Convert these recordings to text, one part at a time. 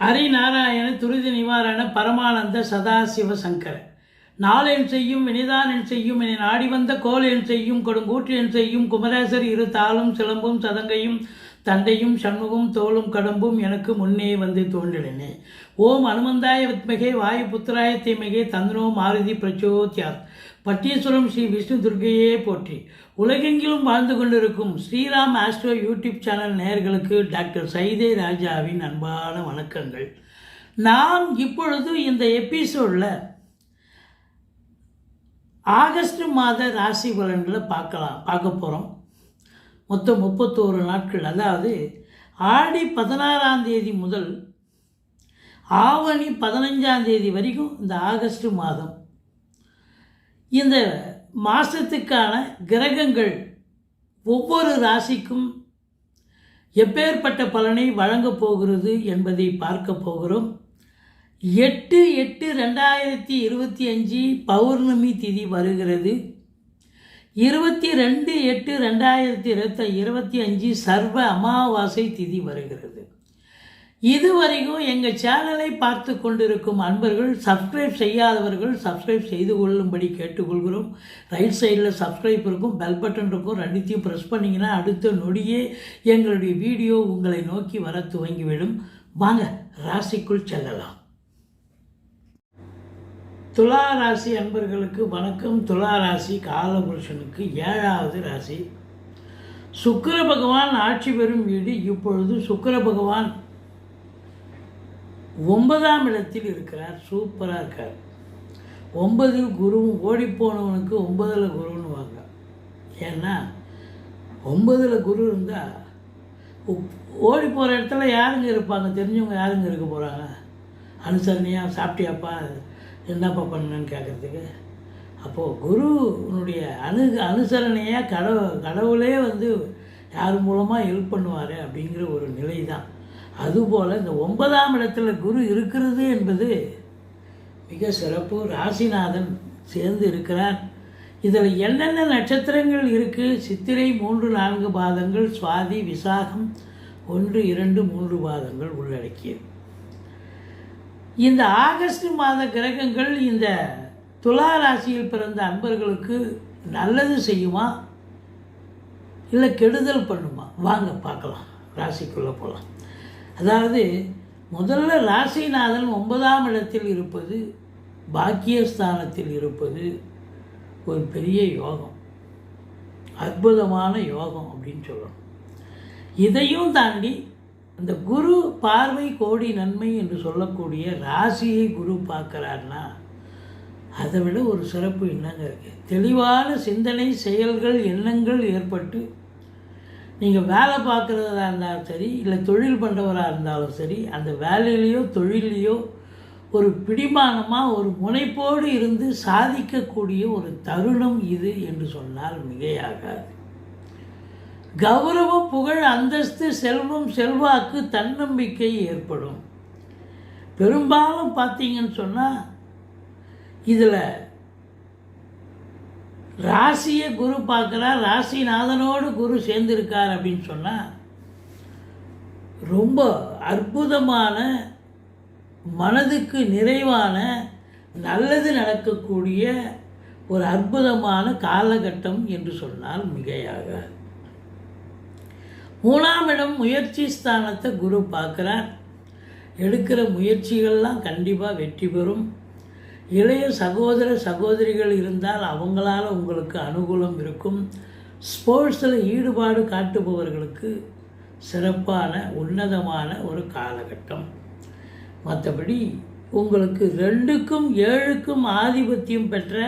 ஹரிநாராயண துரித நிவாரண பரமானந்த சதாசிவ சங்கர. நாளென் செய்யும் வினிதானென் செய்யும் என நாடி வந்த கோலென் செய்யும் கொடுங்கூற்று என் செய்யும் குமரேசர் இரு தாளும் சிலம்பும் சதங்கையும் தண்டையும் சண்முகம் தோளும் கடம்பும் எனக்கு முன்னே வந்து தோன்றினே ஓம் அனுமந்தாய வித்மகே வாயு புத்திராய தீமகே தந்தனோ மாருதி பிரச்சோத்யார் பட்டீஸ்வரம் ஸ்ரீ விஷ்ணு துர்கையே போற்றி. உலகெங்கிலும் வாழ்ந்து கொண்டிருக்கும் ஸ்ரீராம் ஆஸ்ட்ரோ யூடியூப் சேனல் நேயர்களுக்கு டாக்டர் சைதே ராஜாவின் அன்பான வணக்கங்கள். நாம் இப்பொழுது இந்த எபிசோடில் ஆகஸ்ட் மாத ராசி பலன்களை பார்க்கலாம் பார்க்க போகிறோம் மொத்தம் முப்பத்தோரு நாட்கள். அதாவது ஆடி பதினாறாம் தேதி முதல் ஆவணி பதினஞ்சாம் தேதி வரைக்கும் இந்த ஆகஸ்ட் மாதம் இந்த மாதத்துக்கான கிரகங்கள் ஒவ்வொரு ராசிக்கும் எப்பேற்பட்ட பலனை வழங்கப் போகிறது என்பதை பார்க்க போகிறோம். எட்டு எட்டு ரெண்டாயிரத்தி இருபத்தி அஞ்சு பௌர்ணமி திதி வருகிறது. இருபத்தி ரெண்டு எட்டு ரெண்டாயிரத்தி இருபத்தி இருபத்தி அஞ்சு சர்வ அமாவாசை திதி வருகிறது. இதுவரைக்கும் எங்கள் சேனலை பார்த்து கொண்டிருக்கும் அன்பர்கள் சப்ஸ்கிரைப் செய்யாதவர்கள் சப்ஸ்கிரைப் செய்து கொள்ளும்படி கேட்டுக்கொள்கிறோம். ரைட் சைடில் சப்ஸ்கிரைப் இருக்கும் பெல் பட்டன் இருக்கும். ரெண்டுத்தையும் ப்ரெஸ் பண்ணிங்கன்னா அடுத்த நொடியே எங்களுடைய வீடியோ உங்களை நோக்கி வர துவங்கிவிடும். வாங்க ராசிக்குள் செல்லலாம். துலா ராசி அன்பர்களுக்கு வணக்கம். துலா ராசி காலபுருஷனுக்கு ஏழாவது ராசி. சுக்கர பகவான் ஆட்சி பெறும் வீடு இப்பொழுது சுக்கிர பகவான் ஒன்பதாம் இடத்தில் இருக்கிறார். சூப்பராக இருக்கார். ஒன்பதில் குருவும் ஓடி போனவனுக்கு ஒன்பதில் குருன்னு வாங்க. ஏன்னா ஒன்பதில் குரு இருந்தால் ஓடி போகிற இடத்துல யாருங்க இருப்பாங்க? தெரிஞ்சவங்க யாருங்க இருக்க போகிறாங்க அனுசரணையாக சாப்பிட்டியாப்பா? என்னப்பா பண்ணணுன்னு கேட்குறதுக்கு அப்போது குருனுடைய அணு அனுசரணையாக கடவு கடவுளே வந்து யார் மூலமாக ஹெல்ப் பண்ணுவார் அப்படிங்கிற ஒரு நிலை தான் அதுபோல் இந்த ஒன்பதாம் இடத்துல குரு இருக்கிறது என்பது மிக சிறப்பு. ராசிநாதன் சேர்ந்து இருக்கிறார். இதில் என்னென்ன நட்சத்திரங்கள் இருக்குது சித்திரை மூன்று நான்கு பாதங்கள் சுவாதி விசாகம் ஒன்று இரண்டு மூன்று பாதங்கள் உள்ளடக்கியது இந்த ஆகஸ்ட் மாத கிரகங்கள் இந்த துலா ராசியில் பிறந்த அன்பர்களுக்கு நல்லது செய்யுமா? இல்லை கெடுதல் பண்ணுமா? வாங்க பார்க்கலாம். ராசிக்குள்ளே போகலாம் அதாவது முதல்ல ராசிநாதன் ஒன்பதாம் இடத்தில் இருப்பது பாக்கியஸ்தானத்தில் இருப்பது ஒரு பெரிய யோகம். அற்புதமான யோகம் அப்படின்னு சொல்லணும். இதையும் தாண்டி அந்த குரு பார்வை கோடி நன்மை என்று சொல்லக்கூடிய ராசியை குரு பார்க்குறாருன்னா அதை விட ஒரு சிறப்பு என்னங்க இருக்குது தெளிவான சிந்தனை செயல்கள் எண்ணங்கள் ஏற்பட்டு நீங்கள் வேலை பார்க்குறதா இருந்தாலும் சரி இல்லை தொழில் பண்ணுறவராக இருந்தாலும் சரி அந்த வேலையிலையோ தொழிலையோ ஒரு பிடிமானமாக ஒரு முனைப்போடு இருந்து சாதிக்கக்கூடிய ஒரு தருணம் இது என்று சொன்னால் மிகையாகாது. கௌரவ புகழ் அந்தஸ்து செல்வம் செல்வாக்கு தன்னம்பிக்கை ஏற்படும். பெரும்பாலும் பார்த்தீங்கன்னு சொன்னால் இதில் ராசியை குரு பார்க்குறார் ராசிநாதனோடு குரு சேர்ந்திருக்கார் அப்படின்னு சொன்னால் ரொம்ப அற்புதமான மனதுக்கு நிறைவான நல்லது நடக்கக்கூடிய ஒரு அற்புதமான காலகட்டம் என்று சொன்னால் மிகையாக மூணாம் இடம் முயற்சி ஸ்தானத்தை குரு பார்க்குறார். எடுக்கிற முயற்சிகள்லாம் கண்டிப்பாக வெற்றி பெறும். இளைய சகோதர சகோதரிகள் இருந்தால் அவங்களால உங்களுக்கு அனுகூலம் இருக்கும். ஸ்போர்ட்ஸில் ஈடுபாடு காட்டுபவர்களுக்கு சிறப்பான உன்னதமான ஒரு காலகட்டம். மற்றபடி உங்களுக்கு ரெண்டுக்கும் ஏழுக்கும் ஆதிபத்தியம் பெற்ற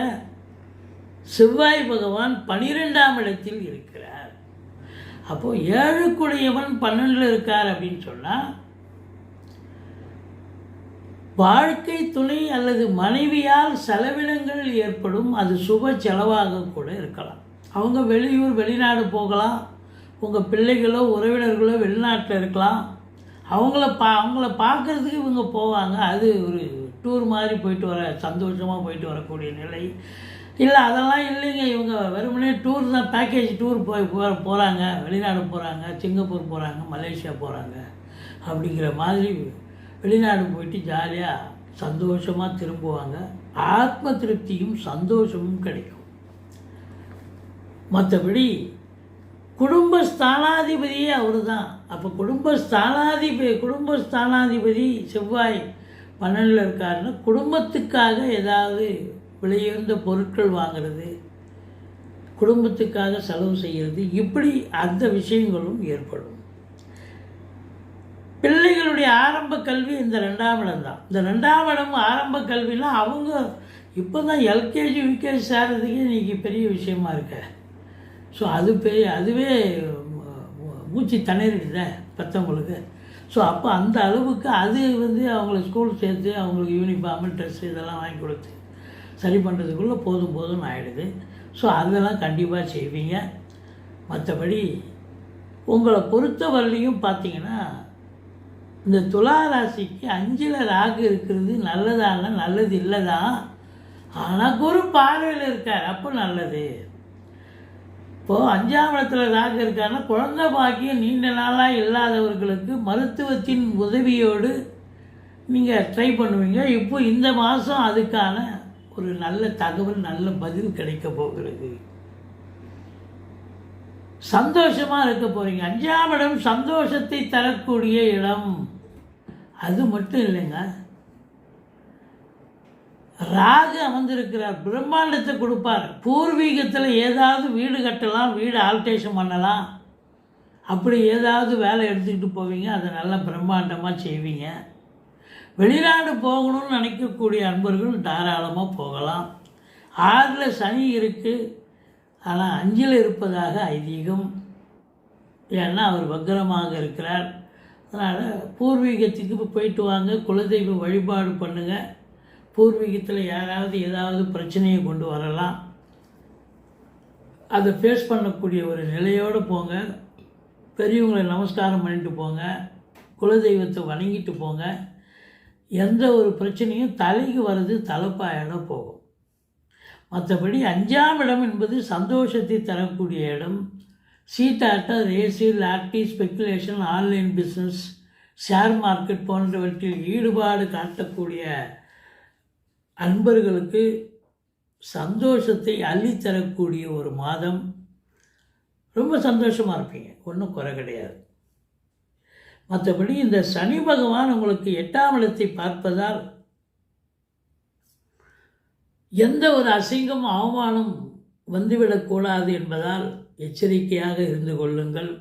செவ்வாய் பகவான் பனிரெண்டாம் இடத்தில் இருக்கிறார். அப்போது ஏழுக்குடையவன் பன்னெண்டில் இருக்கார் அப்படின்னு சொன்னால் வாழ்க்கை துணை அல்லது மனைவியால் செலவினங்கள் ஏற்படும் அது சுப செலவாக கூட இருக்கலாம். அவங்க வெளியூர் வெளிநாடு போகலாம். உங்கள் பிள்ளைகளோ உறவினர்களோ வெளிநாட்டில் இருக்கலாம். அவங்கள பா அவங்கள பார்க்குறதுக்கு இவங்க போவாங்க. அது ஒரு டூர் மாதிரி போயிட்டு வர சந்தோஷமாக போயிட்டு வரக்கூடிய நிலை. இல்லை அதெல்லாம் இல்லைங்க. இவங்க வெறுமனே டூர் தான் பேக்கேஜ் டூர் போய் போகிறாங்க வெளிநாடு போகிறாங்க சிங்கப்பூர் போகிறாங்க மலேசியா போகிறாங்க அப்படிங்கிற மாதிரி வெளிநாடு போயிட்டு ஜாலியாக சந்தோஷமாக திரும்புவாங்க. ஆத்ம திருப்தியும் சந்தோஷமும் கிடைக்கும். மற்றபடி குடும்ப ஸ்தானாதிபதியே அவர் தான் அப்போ குடும்ப ஸ்தானாதிபதி குடும்ப ஸ்தானாதிபதி செவ்வாய் பன்னெண்டில் இருக்காருன்னா குடும்பத்துக்காக ஏதாவது விலையுயர்ந்த பொருட்கள் வாங்குறது குடும்பத்துக்காக செலவு செய்கிறது இப்படி அந்த விஷயங்களும் ஏற்படும். பிள்ளைகளுடைய ஆரம்ப கல்வி இந்த ரெண்டாம் இடம் தான். இந்த ரெண்டாம் இடம் ஆரம்ப கல்வினா அவங்க இப்போ தான் எல்கேஜி யூகேஜி சேர்றதுக்கே இன்றைக்கி பெரிய விஷயமா இருக்க. ஸோ அது பெரிய அதுவே மூச்சு திணறிடுதே பெற்றவங்களுக்கு ஸோ அப்போ அந்த அளவுக்கு அது வந்து அவங்கள ஸ்கூல் சேர்த்து அவங்களுக்கு யூனிஃபார்மு ட்ரெஸ்ஸு இதெல்லாம் வாங்கி கொடுத்து சரி பண்ணுறதுக்குள்ளே போதும் போதும்னு ஆகிடுது ஸோ அதெல்லாம் கண்டிப்பாக செய்வீங்க. மற்றபடி உங்களை பொறுத்த வரலையும் பார்த்தீங்கன்னா இந்த துலா ராசிக்கு அஞ்சில் ராகு இருக்கிறது நல்லதான நல்லது இல்லை தான் ஆனால் குரு பார்வையில் இருக்கார் அப்போ நல்லது. இப்போது அஞ்சாம் இடத்துல ராகு இருக்காருன்னா குழந்தை பாக்கியம் நீண்ட நாளாக இல்லாதவர்களுக்கு மருத்துவத்தின் உதவியோடு நீங்கள் ட்ரை பண்ணுவீங்க. இப்போ இந்த மாதம் அதுக்கான ஒரு நல்ல தகவல் நல்ல பதில் கிடைக்க போகிறது. சந்தோஷமாக இருக்க போகிறீங்க அஞ்சாம் இடம் சந்தோஷத்தை தரக்கூடிய இடம். அது மட்டும் இல்லைங்க. ராகு அமர்ந்திருக்கிறார் பிரம்மாண்டத்தை கொடுப்பார். பூர்வீகத்தில் ஏதாவது வீடு கட்டலாம் வீடு ஆல்டேஷன் பண்ணலாம். அப்படி ஏதாவது வேலை எடுத்துக்கிட்டு போவீங்க அதை நல்லா பிரம்மாண்டமாக செய்வீங்க. வெளிநாடு போகணும்னு நினைக்கக்கூடிய அன்பர்கள் தாராளமாக போகலாம். ஆறில் சனி இருக்குது ஆனால் அஞ்சில் இருப்பதாக ஐதீகம். ஏன்னா அவர் வக்கரமாக இருக்கிறார். அதனால் பூர்வீகத்துக்கு போயிட்டு வாங்க குலதெய்வ வழிபாடு பண்ணுங்கள் பூர்வீகத்தில் யாராவது ஏதாவது பிரச்சனையை கொண்டு வரலாம். அதை ஃபேஸ் பண்ணக்கூடிய ஒரு நிலையோடு போங்க. பெரியவங்களை நமஸ்காரம் பண்ணிட்டு போங்க. குலதெய்வத்தை வணங்கிட்டு போங்க. எந்த ஒரு பிரச்சனையும் தலைக்கு வர்றது தலைப்பாயிட போகும். மற்றபடி அஞ்சாம் இடம் என்பது சந்தோஷத்தை தரக்கூடிய இடம். சீட்டாட்டம் race lottery speculation online business share market போன்றவற்றில் ஈடுபாடு காட்டக்கூடிய அன்பர்களுக்கு சந்தோஷத்தை அள்ளித்தரக்கூடிய ஒரு மாதம். ரொம்ப சந்தோஷமாக இருப்பீங்க. ஒன்றும் குறை கிடையாது. மற்றபடி இந்த சனி பகவான் உங்களுக்கு எட்டாம் இடத்தை பார்ப்பதால் எந்த ஒரு அசிங்கம் அவமானம் வந்துவிடக்கூடாது என்பதால் எச்சரிக்கையாக இருந்து கொள்ளுங்கள்.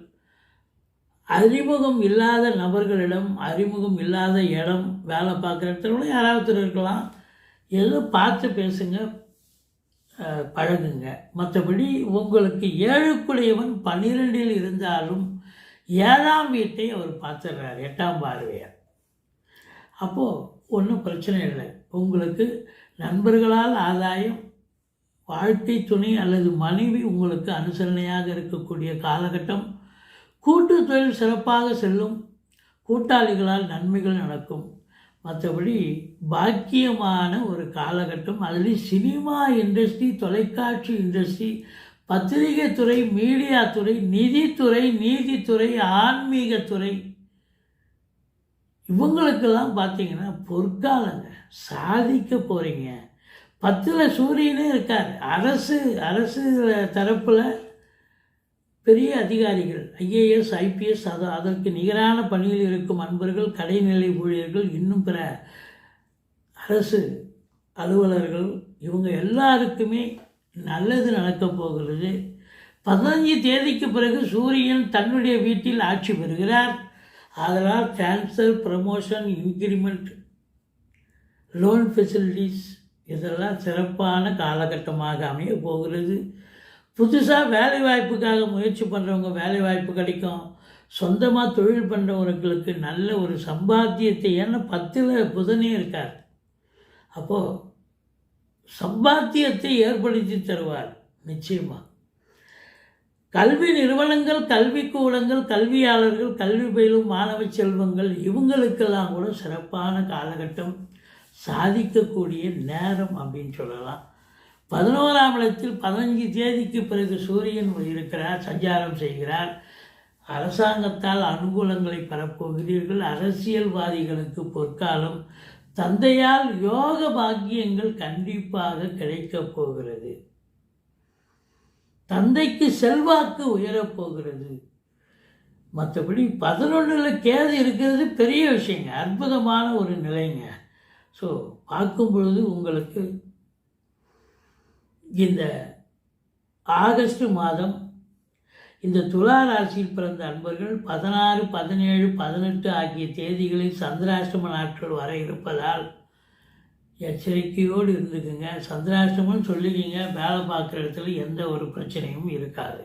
அறிமுகம் இல்லாத நபர்களிடம் அறிமுகம் இல்லாத இடம் வேலை பார்க்குற இடத்துல யாராவது இருக்கலாம். ஏதோ பார்த்து பேசுங்க பழகுங்க. மற்றபடி உங்களுக்கு ஏழுக்குடையவன் பன்னிரெண்டில் இருந்தாலும் ஏழாம் வீட்டை அவர் பார்த்துடுறார் எட்டாம் பார்வையார். அப்போது ஒன்றும் பிரச்சனை இல்லை. உங்களுக்கு நண்பர்களால் ஆதாயம் வாழ்க்கை துணை அல்லது மனைவி உங்களுக்கு அனுசரணையாக இருக்கக்கூடிய காலகட்டம் கூட்டு தொழில் சிறப்பாக செல்லும் கூட்டாளிகளால் நன்மைகள் நடக்கும். மற்றபடி பாக்கியமான ஒரு காலகட்டம். அதுலேயும் சினிமா இண்டஸ்ட்ரி தொலைக்காட்சி இண்டஸ்ட்ரி பத்திரிகை துறை மீடியா துறை நிதித்துறை நீதித்துறை ஆன்மீகத்துறை இவங்களுக்கெல்லாம் பார்த்தீங்கன்னா பொற்காலங்க. சாதிக்க போகிறீங்க பத்தில் சூரியனே இருக்கார். அரசு அரசு தரப்பில் பெரிய அதிகாரிகள் ஐஏஎஸ் ஐபிஎஸ் அது அதற்கு நிகரான பணியில் இருக்கும் அன்பர்கள் கடைநிலை ஊழியர்கள் இன்னும் பிற அரசு அலுவலர்கள் இவங்க எல்லாருக்குமே நல்லது நடக்கப் போகிறது. பதினஞ்சு தேதிக்கு பிறகு சூரியன் தன்னுடைய வீட்டில் ஆட்சி பெறுகிறார். அதனால் transfer promotion increment loan facilities இதெல்லாம் சிறப்பான காலகட்டமாக அமைய போகிறது. புதுசாக வேலை வாய்ப்புக்காக முயற்சி பண்ணுறவங்க வேலை வாய்ப்பு கிடைக்கும். சொந்தமாக தொழில் பண்ணுறவங்களுக்கு நல்ல ஒரு சம்பாத்தியத்தை ஏன்னா பத்தில் புதனே இருக்கார். அப்போது சம்பாத்தியத்தை ஏற்படுத்தி தருவார் நிச்சயமாக கல்வி நிறுவனங்கள் கல்விக்கூடங்கள் கல்வியாளர்கள் கல்வி பயிலும் மாணவ செல்வங்கள் இவங்களுக்கெல்லாம் கூட சிறப்பான காலகட்டம். சாதிக்கக்கூடிய நேரம் அப்படின்னு சொல்லலாம். பதினோராம் இடத்தில் பதினஞ்சு தேதிக்கு பிறகு சூரியன் இருக்கிறார் சஞ்சாரம் செய்கிறார். அரசாங்கத்தால் அனுகூலங்களை பெறப்போகிறீர்கள். அரசியல்வாதிகளுக்கு பொற்காலம். தந்தையால் யோக பாக்கியங்கள் கண்டிப்பாக கிடைக்கப் போகிறது. தந்தைக்கு செல்வாக்கு உயரப் போகிறது. மற்றபடி பதினொன்றில் கேது இருக்கிறது பெரிய விஷயங்க. அற்புதமான ஒரு நிலைங்க. ஸோ பார்க்கும் பொழுது உங்களுக்கு இந்த ஆகஸ்ட் மாதம் இந்த துலா ராசியில் பிறந்த அன்பர்கள் பதினாறு பதினேழு பதினெட்டு ஆகிய தேதிகளில் சந்திராஷ்டம நாட்கள் வர இருப்பதால் எச்சரிக்கையோடு இருந்துக்குங்க. சந்திராஷ்டமம் சொல்லிக்கிங்க. வேலை பார்க்குற இடத்துல எந்த ஒரு பிரச்சனையும் இருக்காது.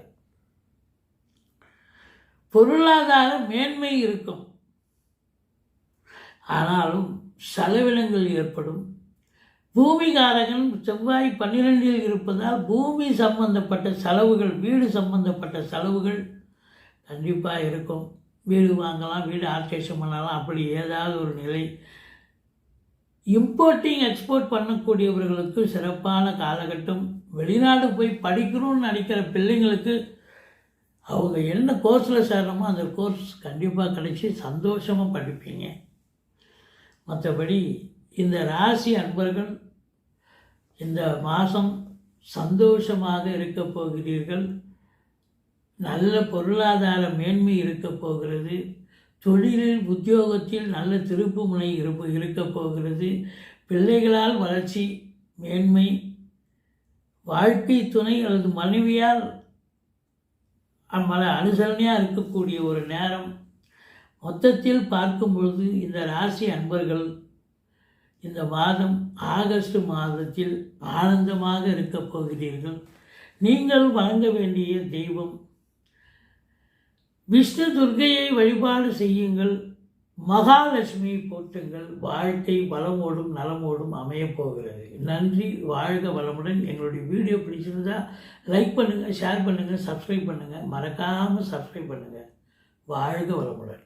பொருளாதார மேன்மை இருக்கும். ஆனாலும் செலவினங்கள் ஏற்படும். பூமிகாரகன் செவ்வாய் பன்னிரெண்டில் இருப்பதால் பூமி சம்பந்தப்பட்ட செலவுகள் வீடு சம்பந்தப்பட்ட செலவுகள் கண்டிப்பாக இருக்கும். வீடு வாங்கலாம் வீடு ஆல்ட்ரேஷன் பண்ணலாம் அப்படி ஏதாவது ஒரு நிலை. இம்போர்ட்டிங் எக்ஸ்போர்ட் பண்ணக்கூடியவர்களுக்கு சிறப்பான காலகட்டம். வெளிநாடு போய் படிக்கணும்னு நினைக்கிற பிள்ளைங்களுக்கு அவங்க என்ன கோர்ஸில் சேரணுமோ அந்த கோர்ஸ் கண்டிப்பாக கிடைச்சி சந்தோஷமாக படிப்பீங்க. மற்றபடி இந்த ராசி அன்பர்கள் இந்த மாதம் சந்தோஷமாக இருக்கப் போகிறீர்கள். நல்ல பொருளாதார மேன்மை இருக்கப் போகிறது. தொழிலில் உத்தியோகத்தில் நல்ல திருப்பு முனை இருப்பு இருக்க போகிறது. பிள்ளைகளால் வளர்ச்சி மேன்மை வாழ்க்கை துணை அல்லது மனைவியால் மன அனுசரணையாக இருக்கக்கூடிய ஒரு நேரம் மொத்தத்தில் பார்க்கும் பொழுது இந்த ராசி அன்பர்கள் இந்த மாதம் ஆகஸ்ட் மாதத்தில் ஆனந்தமாக இருக்கப் போகிறீர்கள். நீங்கள் வழங்க வேண்டிய தெய்வம். விஷ்ணு துர்கையை வழிபாடு செய்யுங்கள். மகாலட்சுமியை போற்றுங்கள். வாழ்க்கை வளமோடும் நலமோடும் அமையப் போகிறது. நன்றி. வாழ்க வளமுடன். எங்களுடைய வீடியோ பிடிச்சிருந்தா லைக் பண்ணுங்கள் ஷேர் பண்ணுங்கள் சப்ஸ்கிரைப் பண்ணுங்கள் மறக்காமல் சப்ஸ்கிரைப் பண்ணுங்கள் வாழ்க வளமுடன்.